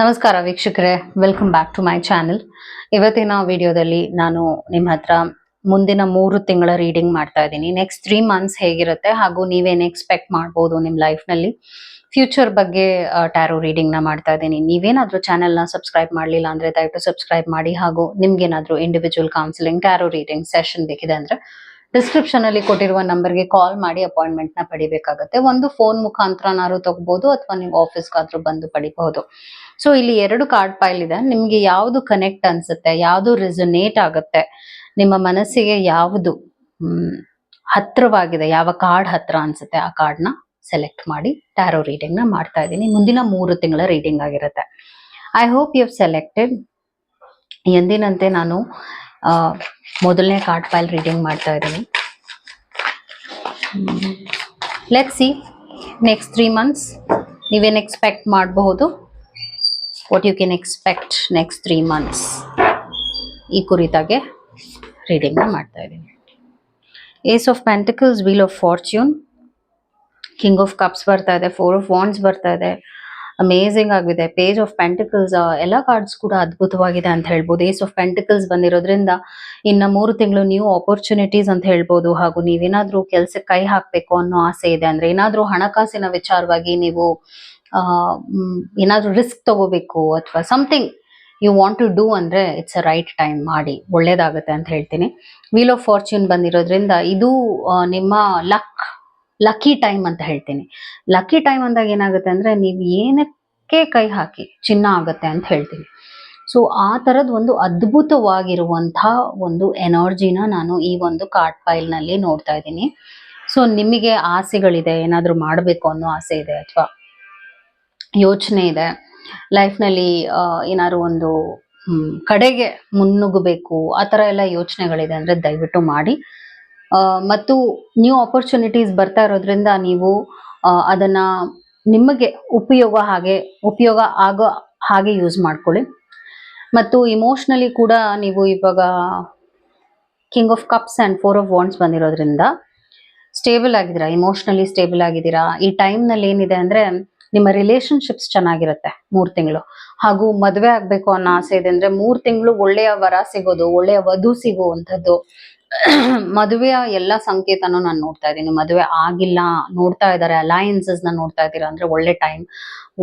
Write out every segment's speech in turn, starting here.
ನಮಸ್ಕಾರ ವೀಕ್ಷಕರೇ welcome back to my channel ಇವತ್ತಿನ ವಿಡಿಯೋದಲ್ಲಿ ನಾನು ನಿಮ್ಮ ಹತ್ರ ಮುಂದಿನ ಮೂರು ತಿಂಗಳ ರೀಡಿಂಗ್ ಮಾಡ್ತಾ ಇದ್ದೀನಿ. ನೆಕ್ಸ್ಟ್ ತ್ರೀ ಮಂತ್ಸ್ ಹೇಗಿರುತ್ತೆ ಹಾಗೂ ನೀವೇನು ಎಕ್ಸ್ಪೆಕ್ಟ್ ಮಾಡ್ಬೋದು ನಿಮ್ಮ ಲೈಫ್ನಲ್ಲಿ ಫ್ಯೂಚರ್ ಬಗ್ಗೆ ಟ್ಯಾರೋ ರೀಡಿಂಗ್ನ ಮಾಡ್ತಾ ಇದ್ದೀನಿ. ನೀವೇನಾದರೂ ಚಾನೆಲ್ನ ಸಬ್ಸ್ಕ್ರೈಬ್ ಮಾಡಲಿಲ್ಲ ಅಂದ್ರೆ ದಯವಿಟ್ಟು ಸಬ್ಸ್ಕ್ರೈಬ್ ಮಾಡಿ ಹಾಗೂ ನಿಮಗೇನಾದರೂ individual counselling tarot reading session ಬೇಕಿದೆ ಅಂದರೆ ಡಿಸ್ಕ್ರಿಪ್ಷನ್ ಅಲ್ಲಿ ಕೊಟ್ಟಿರುವ ನಂಬರ್ಗೆ ಕಾಲ್ ಮಾಡಿ ಅಪಾಯಿಂಟ್ಮೆಂಟ್ನ ಪಡಿಬೇಕಾಗುತ್ತೆ. ಒಂದು ಫೋನ್ ಮುಖಾಂತರನಾದ್ರು ತಗೋಬಹುದು ಅಥವಾ ನೀವು ಆಫೀಸ್ಗಾದ್ರೂ ಬಂದು ಪಡಿಬಹುದು. ಸೊ ಇಲ್ಲಿ ಎರಡು ಕಾರ್ಡ್ ಪೈಲ್ ಇದೆ. ನಿಮ್ಗೆ ಯಾವುದು ಕನೆಕ್ಟ್ ಅನ್ಸುತ್ತೆ, ಯಾವುದು ರೆಸೊನೇಟ್ ಆಗುತ್ತೆ, ನಿಮ್ಮ ಮನಸ್ಸಿಗೆ ಯಾವುದು ಹತ್ರವಾಗಿದೆ, ಯಾವ ಕಾರ್ಡ್ ಹತ್ರ ಅನ್ಸುತ್ತೆ ಆ ಕಾರ್ಡ್ನ ಸೆಲೆಕ್ಟ್ ಮಾಡಿ ಟ್ಯಾರೋ ರೀಡಿಂಗ್ನ ಮಾಡ್ತಾ ಇದ್ದೀನಿ. ಮುಂದಿನ ಮೂರು ತಿಂಗಳ ರೀಡಿಂಗ್ ಆಗಿರುತ್ತೆ. ಐ ಹೋಪ್ ಯು ಸೆಲೆಕ್ಟೆಡ್ ಎಂದಿನಂತೆ ನಾನು ಮೊದಲನೇ ಕಾರ್ಡ್ ಫೈಲ್ ರೀಡಿಂಗ್ ಮಾಡ್ತಾ ಇದ್ದೀನಿ. Let see next three months ನೀವೇನು ಎಕ್ಸ್ಪೆಕ್ಟ್ ಮಾಡಬಹುದು? What you can expect next three months ಈ ಕುರಿತಾಗೆ ರೀಡಿಂಗ್ನ ಮಾಡ್ತಾ ಇದ್ದೀನಿ. Ace of pentacles wheel of fortune king of cups ಬರ್ತಾ ಇದೆ ಫೋರ್ ಆಫ್ ವಾಂಡ್ಸ್ ಬರ್ತಾ ಇದೆ. ಅಮೇಝಿಂಗ್ ಆಗಿದೆ. ಪೇಜ್ ಆಫ್ ಪ್ಯಾಂಟಿಕಲ್ಸ್ ಎಲ್ಲ ಕಾರ್ಡ್ಸ್ ಕೂಡ ಅದ್ಭುತವಾಗಿದೆ ಅಂತ ಹೇಳ್ಬೋದು. ಏಸ್ ಆಫ್ ಪ್ಯಾಂಟಿಕಲ್ಸ್ ಬಂದಿರೋದ್ರಿಂದ ಇನ್ನು ಮೂರು ತಿಂಗಳು ನ್ಯೂ ಆಪರ್ಚುನಿಟೀಸ್ ಅಂತ ಹೇಳ್ಬೋದು. ಹಾಗೂ ನೀವೇನಾದರೂ ಕೆಲಸಕ್ಕೆ ಕೈ ಹಾಕಬೇಕು ಅನ್ನೋ ಆಸೆ ಇದೆ. ಅಂದರೆ ಏನಾದರೂ ಹಣಕಾಸಿನ ವಿಚಾರವಾಗಿ ನೀವು ಏನಾದ್ರೂ ರಿಸ್ಕ್ ತಗೋಬೇಕು ಅಥವಾ something you want to do ಅಂದ್ರೆ ಇಟ್ಸ್ ಅ ರೈಟ್ ಟೈಮ್ ಮಾಡಿ, ಒಳ್ಳೇದಾಗುತ್ತೆ ಅಂತ ಹೇಳ್ತೀನಿ. ವೀಲ್ ಆಫ್ ಫಾರ್ಚ್ಯೂನ್ ಬಂದಿರೋದ್ರಿಂದ ಇದು ನಿಮ್ಮ ಲಕ್ ಲಕ್ಕಿ ಟೈಮ್ ಅಂತ ಹೇಳ್ತೀನಿ. ಲಕ್ಕಿ ಟೈಮ್ ಅಂದಾಗ ಏನಾಗುತ್ತೆ ಅಂದ್ರೆ ನೀವು ಏನಕ್ಕೆ ಕೈ ಹಾಕಿ ಚಿನ್ನ ಆಗುತ್ತೆ ಅಂತ ಹೇಳ್ತೀನಿ. ಸೊ ಆ ಥರದ ಒಂದು ಅದ್ಭುತವಾಗಿರುವಂತಹ ಒಂದು ಎನರ್ಜಿನ ನಾನು ಈ ಒಂದು ಕಾರ್ಡ್ ಫೈಲ್ನಲ್ಲಿ ನೋಡ್ತಾ ಇದ್ದೀನಿ. ಸೊ ನಿಮಗೆ ಆಸೆಗಳಿದೆ, ಏನಾದರೂ ಮಾಡಬೇಕು ಅನ್ನೋ ಆಸೆ ಇದೆ ಅಥವಾ ಯೋಚನೆ ಇದೆ. ಲೈಫ್ನಲ್ಲಿ ಏನಾದ್ರು ಒಂದು ಕಡೆಗೆ ಮುನ್ನುಗ್ಗಬೇಕು ಆ ಥರ ಎಲ್ಲ ಯೋಚನೆಗಳಿದೆ ಅಂದರೆ ದಯವಿಟ್ಟು ಮಾಡಿ. ಮತ್ತು ನ್ಯೂ ಆಪರ್ಚುನಿಟೀಸ್ ಬರ್ತಾ ಇರೋದ್ರಿಂದ ನೀವು ಅದನ್ನು ನಿಮಗೆ ಉಪಯೋಗ ಹಾಗೆ, ಉಪಯೋಗ ಆಗೋ ಹಾಗೆ ಯೂಸ್ ಮಾಡ್ಕೊಳ್ಳಿ. ಮತ್ತು ಇಮೋಷ್ನಲಿ ಕೂಡ ನೀವು ಇವಾಗ king of cups and four of wands ಬಂದಿರೋದ್ರಿಂದ ಸ್ಟೇಬಲ್ ಆಗಿದ್ದೀರಾ? ಇಮೋಷ್ನಲಿ ಸ್ಟೇಬಲ್ ಆಗಿದ್ದೀರಾ? ಈ ಟೈಮ್ನಲ್ಲಿ ಏನಿದೆ ಅಂದ್ರೆ ನಿಮ್ಮ ರಿಲೇಶನ್ಶಿಪ್ಸ್ ಚೆನ್ನಾಗಿರುತ್ತೆ ಮೂರ್ ತಿಂಗಳು. ಹಾಗೂ ಮದುವೆ ಆಗ್ಬೇಕು ಅನ್ನೋ ಆಸೆ ಇದೆ ಅಂದ್ರೆ ಮೂರ್ ತಿಂಗಳು ಒಳ್ಳೆಯ ವರ ಸಿಗೋದು, ಒಳ್ಳೆಯ ವಧು ಸಿಗುವಂಥದ್ದು. ಮದುವೆಯ ಎಲ್ಲ ಸಂಕೇತನೂ ನಾನು ನೋಡ್ತಾ ಇದ್ದೀನಿ. ಮದುವೆ ಆಗಿಲ್ಲ, ನೋಡ್ತಾ ಇದ್ದಾರೆ ಅಲಯನ್ಸಸ್ನ ನೋಡ್ತಾ ಇದ್ದೀರಾ ಅಂದ್ರೆ ಒಳ್ಳೆ ಟೈಮ್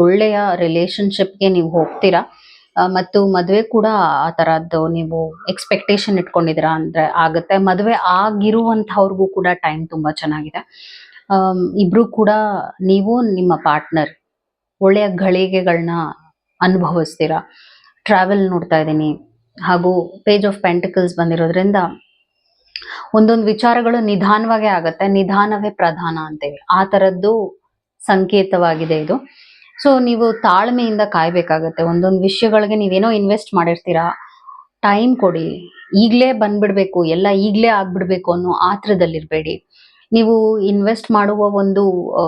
ಒಳ್ಳೆಯ ರಿಲೇಶನ್ಶಿಪ್ಗೆ ನೀವು ಹೋಗ್ತೀರಾ. ಮತ್ತು ಮದುವೆ ಕೂಡ ಆ ತರದ್ದು ನೀವು ಎಕ್ಸ್ಪೆಕ್ಟೇಷನ್ ಇಟ್ಕೊಂಡಿದ್ದೀರಾ ಅಂದ್ರೆ ಆಗುತ್ತೆ. ಮದುವೆ ಆಗಿರುವಂತವ್ರಿಗೂ ಕೂಡ ಟೈಮ್ ತುಂಬಾ ಚೆನ್ನಾಗಿದೆ. ಇಬ್ರು ಕೂಡ ನೀವು ನಿಮ್ಮ ಪಾರ್ಟ್ನರ್ ಒಳ್ಳೆಯ ಗಳಿಗೆಗಳನ್ನ ಅನುಭವಿಸ್ತೀರಾ? ಟ್ರಾವೆಲ್ ನೋಡ್ತಾ ಇದ್ದೀನಿ. ಹಾಗೂ ಪೇಜ್ ಆಫ್ ಪೆಂಟಿಕಲ್ಸ್ ಬಂದಿರೋದ್ರಿಂದ ಒಂದೊಂದು ವಿಚಾರಗಳು ನಿಧಾನವಾಗೇ ಆಗತ್ತೆ. ನಿಧಾನವೇ ಪ್ರಧಾನ ಅಂತೇವೆ ಆ ಥರದ್ದು ಸಂಕೇತವಾಗಿದೆ ಇದು. ಸೊ ನೀವು ತಾಳ್ಮೆಯಿಂದ ಕಾಯಬೇಕಾಗತ್ತೆ. ಒಂದೊಂದು ವಿಷಯಗಳಿಗೆ ನೀವೇನೋ ಇನ್ವೆಸ್ಟ್ ಮಾಡಿರ್ತೀರಾ? ಟೈಮ್ ಕೊಡಿ. ಈಗಲೇ ಬಂದ್ಬಿಡ್ಬೇಕು. ಎಲ್ಲ ಈಗಲೇ ಆಗ್ಬಿಡ್ಬೇಕು ಅನ್ನೋ ಆತ್ರದಲ್ಲಿರ್ಬೇಡಿ. ನೀವು ಇನ್ವೆಸ್ಟ್ ಮಾಡುವ ಒಂದು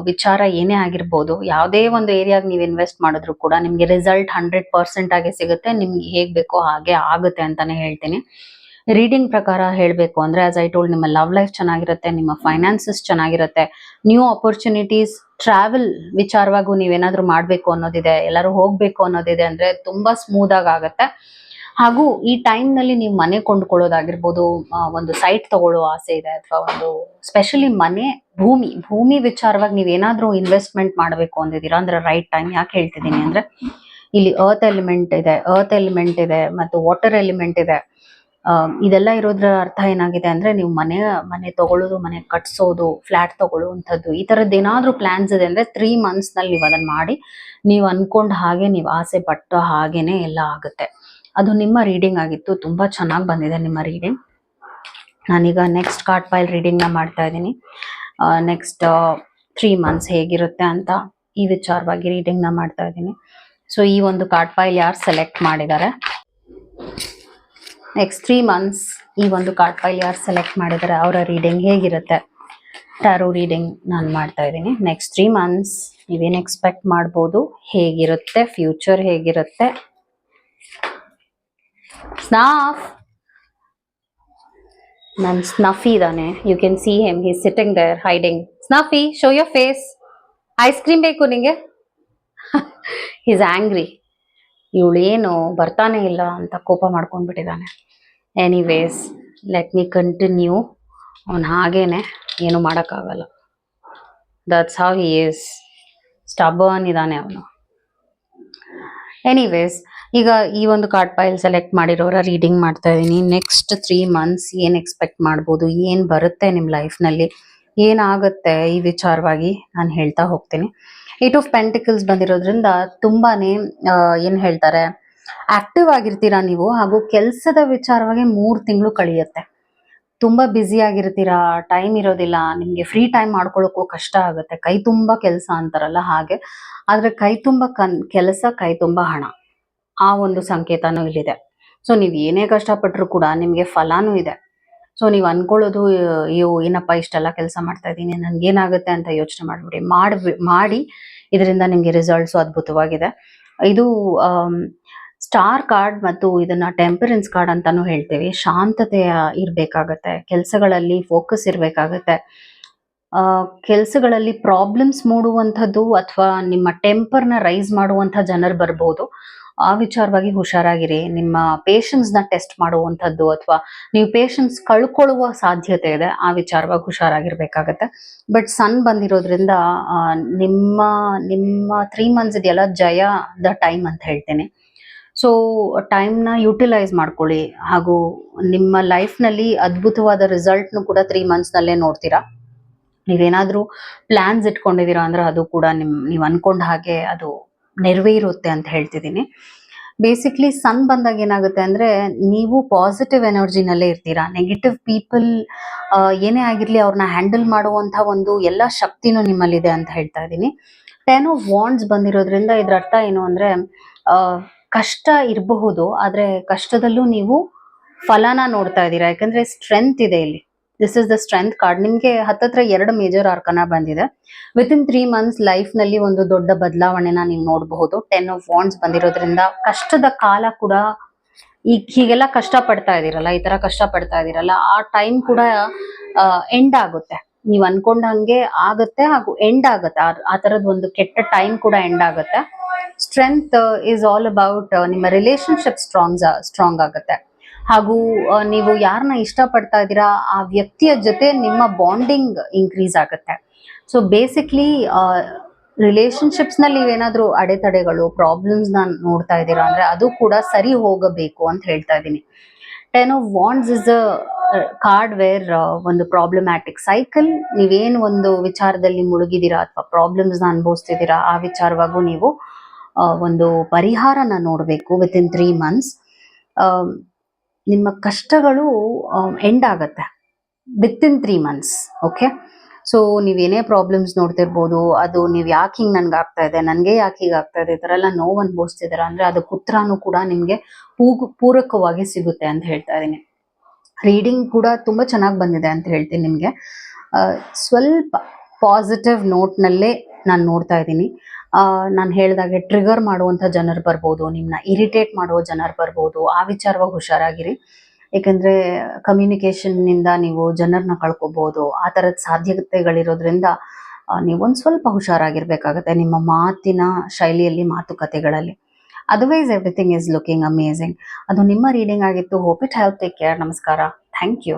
ವಿಚಾರ ಏನೇ ಆಗಿರ್ಬೋದು, ಯಾವುದೇ ಒಂದು ಏರಿಯಾಗ ನೀವು ಇನ್ವೆಸ್ಟ್ ಮಾಡಿದ್ರು ಕೂಡ ನಿಮಗೆ ರಿಸಲ್ಟ್ ಹಂಡ್ರೆಡ್ ಪರ್ಸೆಂಟ್ ಆಗಿ ಸಿಗುತ್ತೆ, ನಿಮ್ಗೆ ಹೇಗೆ ಬೇಕೋ ಹಾಗೆ ಆಗುತ್ತೆ ಅಂತಾನೆ ಹೇಳ್ತೀನಿ. ರೀಡಿಂಗ್ ಪ್ರಕಾರ ಹೇಳಬೇಕು ಅಂದ್ರೆ ಆಸ್ ಐ ಟೋಲ್ ನಿಮ್ಮ ಲವ್ ಲೈಫ್ ಚೆನ್ನಾಗಿರುತ್ತೆ, ನಿಮ್ಮ ಫೈನಾನ್ಸಸ್ ಚೆನ್ನಾಗಿರುತ್ತೆ ನ್ಯೂ ಆಪರ್ಚುನಿಟೀಸ್ ಟ್ರಾವೆಲ್ ವಿಚಾರವಾಗೂ ನೀವೇನಾದ್ರೂ ಮಾಡಬೇಕು ಅನ್ನೋದಿದೆ, ಎಲ್ಲರೂ ಹೋಗ್ಬೇಕು ಅನ್ನೋದಿದೆ ಅಂದ್ರೆ ತುಂಬಾ ಸ್ಮೂತ್ ಆಗಿ ಆಗತ್ತೆ. ಹಾಗೂ ಈ ಟೈಮ್ನಲ್ಲಿ ನೀವು ಮನೆ ಕೊಂಡ್ಕೊಳ್ಳೋದಾಗಿರ್ಬೋದು ಒಂದು ಸೈಟ್ ತಗೊಳ್ಳೋ ಆಸೆ ಇದೆ ಅಥವಾ ಒಂದು ಸ್ಪೆಷಲಿ ಮನೆ, ಭೂಮಿ ಭೂಮಿ ವಿಚಾರವಾಗಿ ನೀವು ಏನಾದ್ರು ಇನ್ವೆಸ್ಟ್ಮೆಂಟ್ ಮಾಡಬೇಕು ಅಂದಿದ್ದೀರಾ? ಅಂದ್ರೆ ರೈಟ್ ಟೈಮ್ ಯಾಕೆ ಹೇಳ್ತಿದ್ದೀನಿ ಅಂದ್ರೆ, ಇಲ್ಲಿ ಅರ್ತ್ ಎಲಿಮೆಂಟ್ ಇದೆ ಅರ್ತ್ ಎಲಿಮೆಂಟ್ ಇದೆ ಮತ್ತು ವಾಟರ್ ಎಲಿಮೆಂಟ್ ಇದೆ. ಇದೆಲ್ಲ ಇರೋದ್ರ ಅರ್ಥ ಏನಾಗಿದೆ ಅಂದ್ರೆ ನೀವು ಮನೆ ಮನೆ ತಗೊಳ್ಳೋದು, ಮನೆ ಕಟ್ಸೋದು ಫ್ಲಾಟ್ ತಗೊಳ್ಳುವಂಥದ್ದು, ಈ ತರದ್ದು ಏನಾದರೂ ಪ್ಲಾನ್ಸ್ ಇದೆ ಅಂದ್ರೆ ತ್ರೀ ಮಂತ್ಸ್ನಲ್ಲಿ ನೀವು ಅದನ್ನ ಮಾಡಿ, ನೀವು ಅನ್ಕೊಂಡ ಹಾಗೆ ನೀವು ಆಸೆ ಪಟ್ಟ ಹಾಗೇನೆ ಎಲ್ಲ ಆಗುತ್ತೆ. ಅದು ನಿಮ್ಮ ರೀಡಿಂಗ್ ಆಗಿತ್ತು. ತುಂಬಾ ಚೆನ್ನಾಗಿ ಬಂದಿದೆ ನಿಮ್ಮ ರೀಡಿಂಗ್ ನಾನೀಗ ನೆಕ್ಸ್ಟ್ ಕಾರ್ಡ್ ಫೈಲ್ ರೀಡಿಂಗ್ನ ಮಾಡ್ತಾ ಇದ್ದೀನಿ. ನೆಕ್ಸ್ಟ್ ತ್ರೀ ಮಂತ್ಸ್ ಹೇಗಿರುತ್ತೆ ಅಂತ ಈ ವಿಚಾರವಾಗಿ ರೀಡಿಂಗ್ನ ಮಾಡ್ತಾ ಇದ್ದೀನಿ. ಸೊ ಈ ಒಂದು ಕಾರ್ಡ್ ಫೈಲ್ ಯಾರು ಸೆಲೆಕ್ಟ್ ಮಾಡಿದ್ದಾರೆ? ನೆಕ್ಸ್ಟ್ ತ್ರೀ ಮಂತ್ಸ್ ಈ ಒಂದು ಕಾರ್ಡ್ ಫೈಲ್ ಯಾರು ಸೆಲೆಕ್ಟ್ ಮಾಡಿದ್ದಾರೆ? ಅವರ ರೀಡಿಂಗ್ ಹೇಗಿರುತ್ತೆ? ಟ್ಯಾರೋ ರೀಡಿಂಗ್ ನಾನು ಮಾಡ್ತಾ ಇದ್ದೀನಿ. ನೆಕ್ಸ್ಟ್ ತ್ರೀ ಮಂತ್ಸ್ ನೀವೇನು ಎಕ್ಸ್ಪೆಕ್ಟ್ ಮಾಡ್ಬೋದು? ಹೇಗಿರುತ್ತೆ? ಫ್ಯೂಚರ್ ಹೇಗಿರುತ್ತೆ? ಸ್ನಾಫ್ ನನ್ ಸ್ನಫಿ ಇದ್ದಾನೆ you can see him he sitting there hiding Snuffy show your face ice cream ಬೇಕು ನಿಂಗೆ? ಈಸ್ ಆಂಗ್ರಿ ಇವಳೇನು ಬರ್ತಾನೆ ಇಲ್ಲ ಅಂತ ಕೋಪ ಮಾಡ್ಕೊಂಡ್ಬಿಟ್ಟಿದ್ದಾನೆ ಎನಿವೇಸ್ ಲೆಟ್ ಮೀ ಕಂಟಿನ್ಯೂ ಅವನು ಹಾಗೇನೆ ಏನು ಮಾಡೋಕ್ಕಾಗಲ್ಲ. That's how he is stubborn ಇದ್ದಾನೆ ಅವನು. ಎನಿವೇಸ್ ಈಗ ಈ ಒಂದು ಕಾರ್ಡ್ ಪೈಲ್ ಸೆಲೆಕ್ಟ್ ಮಾಡಿರೋರ ರೀಡಿಂಗ್ ಮಾಡ್ತಾ ಇದ್ದೀನಿ. ನೆಕ್ಸ್ಟ್ ತ್ರೀ ಮಂತ್ಸ್ ಏನು ಎಕ್ಸ್ಪೆಕ್ಟ್ ಮಾಡ್ಬೋದು, ಏನು ಬರುತ್ತೆ ನಿಮ್ಮ ಲೈಫ್ನಲ್ಲಿ ಏನಾಗುತ್ತೆ ಈ ವಿಚಾರವಾಗಿ ನಾನು ಹೇಳ್ತಾ ಹೋಗ್ತೀನಿ. ಏಟ್ ಆಫ್ ಪೆಂಟಿಕಲ್ಸ್ ಬಂದಿರೋದ್ರಿಂದ ತುಂಬಾನೇ ಏನು ಹೇಳ್ತಾರೆ ಆಕ್ಟಿವ್ ಆಗಿರ್ತೀರಾ ನೀವು ಹಾಗೂ ಕೆಲಸದ ವಿಚಾರವಾಗಿ ಮೂರು ತಿಂಗಳು ಕಳೆಯುತ್ತೆ. ತುಂಬಾ ಬ್ಯುಸಿ ಆಗಿರ್ತೀರಾ ಟೈಮ್ ಇರೋದಿಲ್ಲ, ನಿಮಗೆ ಫ್ರೀ ಟೈಮ್ ಮಾಡ್ಕೊಳ್ಳೋಕ್ಕೂ ಕಷ್ಟ ಆಗುತ್ತೆ. ಕೈ ತುಂಬಾ ಕೆಲಸ ಅಂತಾರಲ್ಲ ಹಾಗೆ, ಆದರೆ ಕೈ ತುಂಬಾ ಕನ್, ಕೆಲಸ, ಕೈ ತುಂಬಾ ಹಣ. ಆ ಒಂದು ಸಂಕೇತನೂ ಇಲ್ಲಿದೆ. ಸೊ ನೀವು ಏನೇ ಕಷ್ಟಪಟ್ಟರು ಕೂಡ ನಿಮಗೆ ಫಲಾನೂ ಇದೆ. ಸೊ ನೀವು ಅನ್ಕೊಳ್ಳೋದು ಅಯ್ಯೋ, ಏನಪ್ಪ ಇಷ್ಟೆಲ್ಲ ಕೆಲಸ ಮಾಡ್ತಾ ಇದ್ದೀನಿ, ನನ್ಗೇನಾಗುತ್ತೆ ಅಂತ ಯೋಚನೆ ಮಾಡ್ಬಿಡಿ. ಮಾಡಿ ಮಾಡಿ ಇದರಿಂದ ನಿಮಗೆ ರಿಸಲ್ಟ್ಸು ಅದ್ಭುತವಾಗಿದೆ. ಇದು ಸ್ಟಾರ್ ಕಾರ್ಡ್ ಮತ್ತು ಇದನ್ನ ಟೆಂಪರೆನ್ಸ್ ಕಾರ್ಡ್ ಅಂತಾನು ಹೇಳ್ತೀವಿ. ಶಾಂತತೆಯ ಇರಬೇಕಾಗತ್ತೆ. ಕೆಲಸಗಳಲ್ಲಿ ಫೋಕಸ್ ಇರಬೇಕಾಗತ್ತೆ. ಕೆಲಸಗಳಲ್ಲಿ ಪ್ರಾಬ್ಲಮ್ಸ್ ಮೂಡುವಂಥದ್ದು ಅಥವಾ ನಿಮ್ಮ ಟೆಂಪರ್ನ ರೈಸ್ ಮಾಡುವಂಥ ಜನರು ಬರ್ಬೋದು. ಆ ವಿಚಾರವಾಗಿ ಹುಷಾರಾಗಿರಿ. ನಿಮ್ಮ ಪೇಷನ್ಸ್ನ ಟೆಸ್ಟ್ ಮಾಡುವಂಥದ್ದು ಅಥವಾ ನೀವು ಪೇಷನ್ಸ್ ಕಳ್ಕೊಳ್ಳುವ ಸಾಧ್ಯತೆ ಇದೆ, ಆ ವಿಚಾರವಾಗಿ ಹುಷಾರಾಗಿರ್ಬೇಕಾಗತ್ತೆ. ಬಟ್ ಸನ್ ಬಂದಿರೋದ್ರಿಂದ ನಿಮ್ಮ ನಿಮ್ಮ ತ್ರೀ ಮಂತ್ಸ್ ಇದೆಯಲ್ಲ, ಜಯ ದ ಟೈಮ್ ಅಂತ ಹೇಳ್ತೇನೆ. ಸೊ ಟೈಮ್ನ ಯುಟಿಲೈಸ್ ಮಾಡ್ಕೊಳ್ಳಿ. ಹಾಗೂ ನಿಮ್ಮ ಲೈಫ್ನಲ್ಲಿ ಅದ್ಭುತವಾದ ರಿಸಲ್ಟ್ನು ಕೂಡ ತ್ರೀ ಮಂತ್ಸ್ನಲ್ಲೇ ನೋಡ್ತೀರಾ. ನೀವೇನಾದರೂ ಪ್ಲಾನ್ಸ್ ಇಟ್ಕೊಂಡಿದ್ದೀರಾ ಅಂದ್ರೆ ಅದು ಕೂಡ ನಿಮ್, ನೀವು ಅನ್ಕೊಂಡ ಹಾಗೆ ಅದು ನೆರವೇರುತ್ತೆ ಅಂತ ಹೇಳ್ತಿದ್ದೀನಿ. ಬೇಸಿಕ್ಲಿ ಸನ್ ಬಂದಾಗ ಏನಾಗುತ್ತೆ ಅಂದ್ರೆ, ನೀವು ಪಾಸಿಟಿವ್ ಎನರ್ಜಿನಲ್ಲೇ ಇರ್ತೀರಾ. ನೆಗೆಟಿವ್ ಪೀಪಲ್ ಏನೇ ಆಗಿರಲಿ ಅವ್ರನ್ನ ಹ್ಯಾಂಡಲ್ ಮಾಡುವಂಥ ಒಂದು ಎಲ್ಲ ಶಕ್ತಿನೂ ನಿಮ್ಮಲ್ಲಿದೆ ಅಂತ ಹೇಳ್ತಾ ಇದ್ದೀನಿ. ಟೆನ್ ಆಫ್ ವಾಂಡ್ಸ್ ಬಂದಿರೋದ್ರಿಂದ ಇದ್ರ ಅರ್ಥ ಏನು ಅಂದ್ರೆ ಕಷ್ಟ ಇರಬಹುದು, ಆದರೆ ಕಷ್ಟದಲ್ಲೂ ನೀವು ಫಲನ ನೋಡ್ತಾ ಇದ್ದೀರಾ. ಯಾಕಂದ್ರೆ ಸ್ಟ್ರೆಂತ್ ಇದೆ ಇಲ್ಲಿ. This is the strength card ನಿಮ್ಗೆ ಹತ್ತತ್ರ ಎರಡು ಮೇಜರ್ ಆರ್ಕನ ಬಂದಿದೆ. ವಿತ್ ಇನ್ ತ್ರೀ ಮಂತ್ಸ್ ಲೈಫ್ನಲ್ಲಿ ಒಂದು ದೊಡ್ಡ ಬದಲಾವಣೆನ ನೀವು ನೋಡಬಹುದು. ಟೆನ್ ಆಫ್ ವಾಂಡ್ಸ್ ಬಂದಿರೋದ್ರಿಂದ ಕಷ್ಟದ ಕಾಲ ಕೂಡ ಈಗ ಹೀಗೆಲ್ಲ ಕಷ್ಟ ಪಡ್ತಾ ಇದೀರಲ್ಲ ಈ ತರ ಕಷ್ಟ ಪಡ್ತಾ ಇದೀರಲ್ಲ ಆ ಟೈಮ್ ಕೂಡ ಎಂಡ್ ಆಗುತ್ತೆ. ನೀವ್ ಅನ್ಕೊಂಡ ಹಂಗೆ ಆಗತ್ತೆ ಹಾಗೂ ಎಂಡ್ ಆಗುತ್ತೆ. ಆ- ತರದ್ ಒಂದು ಕೆಟ್ಟ ಟೈಮ್ ಕೂಡ ಎಂಡ್ ಆಗುತ್ತೆ. ಸ್ಟ್ರೆಂತ್ ಇಸ್ ಆಲ್ ಅಬೌಟ್ ನಿಮ್ಮ ರಿಲೇಶನ್ಶಿಪ್ ಸ್ಟ್ರಾಂಗ್ ಸ್ಟ್ರಾಂಗ್ ಆಗುತ್ತೆ. ಹಾಗೂ ನೀವು ಯಾರನ್ನ ಇಷ್ಟಪಡ್ತಾ ಇದ್ದೀರಾ, ಆ ವ್ಯಕ್ತಿಯ ಜೊತೆ ನಿಮ್ಮ ಬಾಂಡಿಂಗ್ ಇನ್ಕ್ರೀಸ್ ಆಗುತ್ತೆ. ಸೊ ಬೇಸಿಕ್ಲಿ ರಿಲೇಶನ್ಶಿಪ್ಸ್ನಲ್ಲಿ ಏನಾದ್ರು ಅಡೆತಡೆಗಳು ಪ್ರಾಬ್ಲಮ್ಸ್ನ ನೋಡ್ತಾ ಇದ್ದೀರಾ ಅಂದ್ರೆ ಅದು ಕೂಡ ಸರಿ ಹೋಗಬೇಕು ಅಂತ ಹೇಳ್ತಾ ಇದ್ದೀನಿ. Ten of wands is a card where ಒಂದು ಪ್ರಾಬ್ಲಮ್ಯಾಟಿಕ್ ಸೈಕಲ್ ನೀವೇನು ಒಂದು ವಿಚಾರದಲ್ಲಿ ಮುಳುಗಿದ್ದೀರಾ ಅಥವಾ ಪ್ರಾಬ್ಲಮ್ಸ್ನ ಅನುಭವಿಸ್ತಿದ್ದೀರಾ, ಆ ವಿಚಾರವಾಗೂ ನೀವು ಒಂದು ಪರಿಹಾರನ ನೋಡಬೇಕು ವಿತ್ ಇನ್ ತ್ರೀ ಮಂತ್ಸ್ ನಿಮ್ಮ ಕಷ್ಟಗಳು ಎಂಡ್ ಆಗುತ್ತೆ. Within three months okay so ನೀವೇನೇ ಪ್ರಾಬ್ಲಮ್ಸ್ ನೋಡ್ತಿರ್ಬೋದು, ಅದು ನೀವು ಯಾಕೆ ಹಿಂಗೆ ನನ್ಗೆ ಆಗ್ತಾ ಇದೆ, ನನಗೆ ಯಾಕೆ ಹೀಗೆ ಆಗ್ತಾ ಇದೆ, ಈ ಥರ ಎಲ್ಲ ನೋವು ಅನುಭವಿಸ್ತಿದ್ದೀರಾ ಅಂದರೆ ಅದಕ್ಕೆ ಉತ್ತರನೂ ಕೂಡ ನಿಮಗೆ ಪೂಗ್, ಪೂರಕವಾಗಿ ಸಿಗುತ್ತೆ ಅಂತ ಹೇಳ್ತಾ ಇದ್ದೀನಿ. ರೀಡಿಂಗ್ ಕೂಡ ತುಂಬ ಚೆನ್ನಾಗಿ ಬಂದಿದೆ ಅಂತ ಹೇಳ್ತೀನಿ ನಿಮಗೆ. ಸ್ವಲ್ಪ ಪಾಸಿಟಿವ್ ನೋಟ್ನಲ್ಲೇ ನಾನು ನೋಡ್ತಾ ಇದ್ದೀನಿ. ನಾನು ಹೇಳಿದಾಗೆ ಟ್ರಿಗರ್ ಮಾಡುವಂಥ ಜನರು ಬರ್ಬೋದು ನಿಮ್ಮನ್ನ ಇರಿಟೇಟ್ ಮಾಡುವ ಜನರು ಬರ್ಬೋದು, ಆ ವಿಚಾರವಾಗಿ ಹುಷಾರಾಗಿರಿ. ಏಕೆಂದರೆ ಕಮ್ಯುನಿಕೇಷನ್ನಿಂದ ನೀವು ಜನರನ್ನ ಕಳ್ಕೊಬೋದು, ಆ ಥರದ ಸಾಧ್ಯತೆಗಳಿರೋದ್ರಿಂದ ನೀವೊಂದು ಸ್ವಲ್ಪ ಹುಷಾರಾಗಿರ್ಬೇಕಾಗತ್ತೆ ನಿಮ್ಮ ಮಾತಿನ ಶೈಲಿಯಲ್ಲಿ, ಮಾತುಕತೆಗಳಲ್ಲಿ. Otherwise everything is looking amazing ಅದು ನಿಮ್ಮ ರೀಡಿಂಗ್ ಆಗಿತ್ತು. Hope it help take care ನಮಸ್ಕಾರ. Thank you